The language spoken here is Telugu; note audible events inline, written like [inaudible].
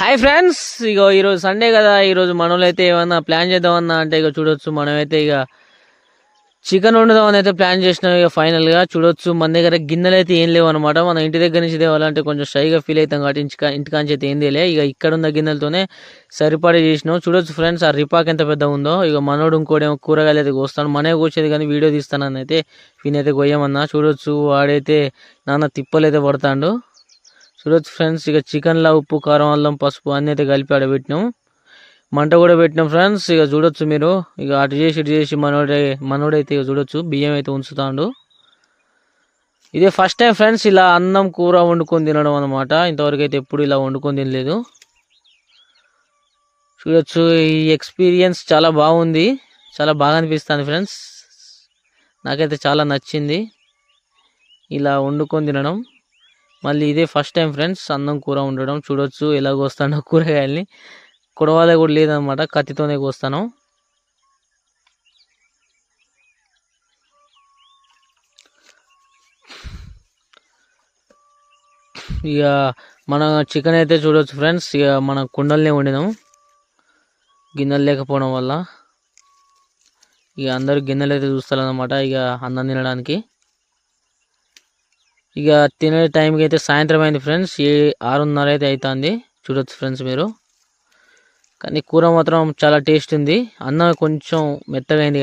హాయ్ ఫ్రెండ్స్ ఇక ఈరోజు సండే కదా. ఈరోజు మనోళ్ళు అయితే ఏమన్నా ప్లాన్ చేద్దామన్నా అంటే ఇక చూడొచ్చు. మనమైతే ఇక చికెన్ వండుదామని అయితే ప్లాన్ చేసినాం. ఇక ఫైనల్గా చూడొచ్చు. మన దగ్గర గిన్నెలు అయితే ఏం లేవు అనమాట మన ఇంటి దగ్గర నుంచి తేవాలంటే కొంచెం షైగా ఫీల్ అవుతాం కాబట్టి ఇంటికా ఇంటికాంచి అయితే ఏం తేలే. ఇక ఇక్కడ ఉన్న గిన్నెలతోనే సరిపడే చేసినాం. చూడొచ్చు ఫ్రెండ్స్ ఆ రిపాక్ ఎంత పెద్ద ఉందో. ఇక మనోడు ఇంకోడేమో కూరగాయలు అయితే కోస్తాను మనే కూర్చేది కానీ వీడియో తీస్తానని అయితే వీనైతే కొయ్యమన్నా. చూడొచ్చు వాడైతే నాన్న తిప్పలు అయితే పడతాడు. చూడొచ్చు ఫ్రెండ్స్ ఇక చికెన్లో ఉప్పు కారం అల్లం పసుపు అన్నీ అయితే కలిపి ఆడ పెట్టినాం. మంట కూడా పెట్టినాం ఫ్రెండ్స్ ఇక చూడొచ్చు మీరు. ఇక అటు చేసి ఇటు చేసి మనోడే మనోడైతే ఇక చూడొచ్చు బియ్యం అయితే ఉంచుతాడు. ఇదే ఫస్ట్ టైం ఫ్రెండ్స్ ఇలా అన్నం కూర వండుకొని తినడం అనమాట ఇంతవరకు అయితే ఎప్పుడు ఇలా వండుకొని తినలేదు. చూడొచ్చు ఈ ఎక్స్పీరియన్స్ చాలా బాగుంది. చాలా బాగా అనిపిస్తుంది ఫ్రెండ్స్. నాకైతే చాలా నచ్చింది. ఇలా వండుకొని తినడం. మళ్ళీ ఇదే ఫస్ట్ టైం ఫ్రెండ్స్ అన్నం కూర ఉండడం చూడొచ్చు ఎలా కోస్తానో [laughs] కూరగాయల్ని. కుడవాలే కూడా లేదనమాట కత్తితోనే కోస్తాను. ఇక మన చికెన్ అయితే చూడొచ్చు ఫ్రెండ్స్ ఇక మన కుండల్నే వండినాం. గిన్నెలు లేకపోవడం వల్ల. ఇక అందరూ గిన్నెలు అయితే చూస్తారు అనమాట ఇక అన్నం తినడానికి. ఇక తినే టైంకి అయితే సాయంత్రం అయింది ఫ్రెండ్స్. ఏ ఆరున్నర అయితే అవుతుంది చూడొచ్చు ఫ్రెండ్స్ మీరు. కానీ కూర మాత్రం చాలా టేస్ట్ ఉంది. అన్నం కొంచెం మెత్తగా అయింది